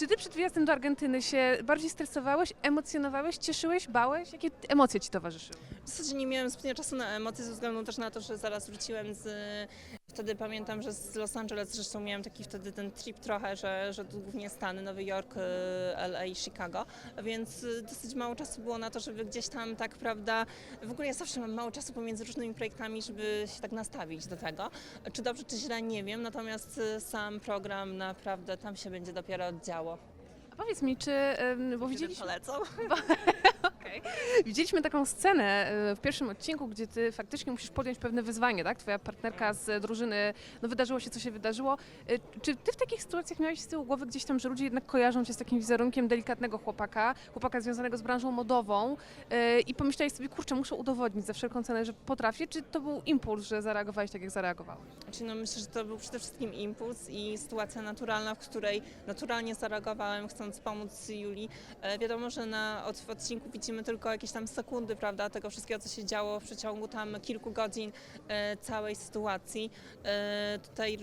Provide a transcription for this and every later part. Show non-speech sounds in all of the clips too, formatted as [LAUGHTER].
Czy ty przed wyjazdem do Argentyny się bardziej stresowałeś, emocjonowałeś, cieszyłeś, bałeś? Jakie emocje ci towarzyszyły? W zasadzie nie miałem zbytnio czasu na emocje ze względu też na to, że zaraz wróciłem z... Wtedy pamiętam, że z Los Angeles zresztą miałem taki wtedy ten trip trochę, że, że głównie Stany, Nowy Jork, y, LA i Chicago, więc y, dosyć mało czasu było na to, żeby gdzieś tam tak, prawda, w ogóle ja zawsze mam mało czasu pomiędzy różnymi projektami, żeby się tak nastawić do tego. Czy dobrze, czy źle, nie wiem, natomiast y, sam program naprawdę tam się będzie dopiero działo. A powiedz mi, czy, bo widzieliśmy, Polecał. [LAUGHS] Okej. Widzieliśmy taką scenę e, w pierwszym odcinku, gdzie ty faktycznie musisz podjąć pewne wyzwanie, tak? Twoja partnerka z drużyny, no wydarzyło się, co się wydarzyło. E, Czy ty w takich sytuacjach miałeś z tyłu głowy gdzieś tam, że ludzie jednak kojarzą cię z takim wizerunkiem delikatnego chłopaka, chłopaka związanego z branżą modową e, i pomyślałeś sobie, kurczę, muszę udowodnić za wszelką cenę, że potrafię, czy to był impuls, że zareagowałeś tak, jak zareagowałeś? Znaczy, no myślę, że to był przede wszystkim impuls i sytuacja naturalna, w której naturalnie zareagowałem, chcąc pomóc Julii. Wiadomo, że na od, w odcinku widzimy tylko jakieś tam sekundy, prawda, tego wszystkiego, co się działo w przeciągu tam kilku godzin e, całej sytuacji. E, tutaj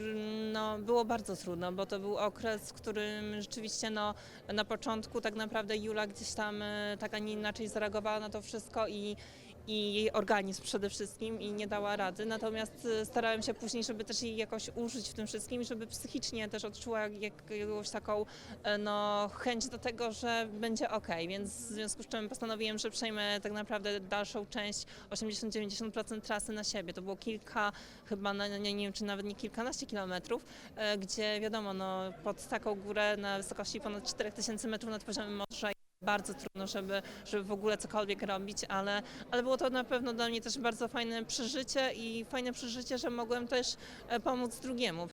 no, było bardzo trudno, bo to był okres, w którym rzeczywiście no, na początku tak naprawdę Jula gdzieś tam e, tak, a nie inaczej zareagowała na to wszystko i i jej organizm przede wszystkim i nie dała rady. Natomiast e, starałem się później, żeby też jej jakoś użyć w tym wszystkim żeby psychicznie też odczuła jak, jakąś taką e, no, chęć do tego, że będzie ok. Więc w związku z czym postanowiłem, że przejmę tak naprawdę dalszą część 80-90% trasy na siebie. To było kilka, chyba na, nie, nie wiem czy nawet nie kilkanaście kilometrów, e, gdzie wiadomo, no, pod taką górę na wysokości ponad 4000 metrów nad poziomem morza bardzo trudno, żeby, żeby w ogóle cokolwiek robić, ale, ale było to na pewno dla mnie też bardzo fajne przeżycie i fajne przeżycie, że mogłem też e, pomóc drugiemu.